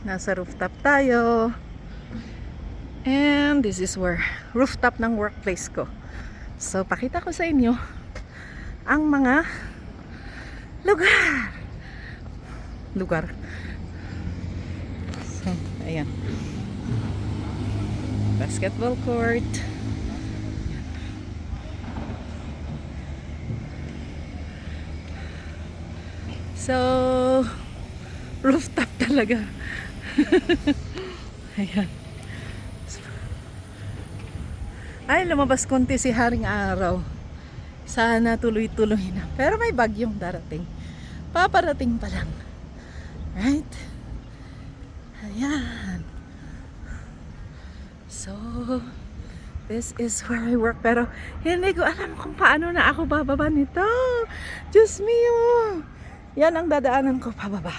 Nasa rooftop tayo. And this is where rooftop ng workplace ko. So, pakita ko sa inyo ang mga lugar. Lugar. So, ayan. Basketball court. So, rooftop talaga. ayan. Ay, lumabas konti si Haring Araw. Sana tuloy-tuloy na. Pero may bagyong darating. Paparating pa lang. Right? Ayan. So, this is where I work. Pero hindi ko alam kung paano na ako bababa nito. Diyos mio. Yan ang dadaanan ko pababa.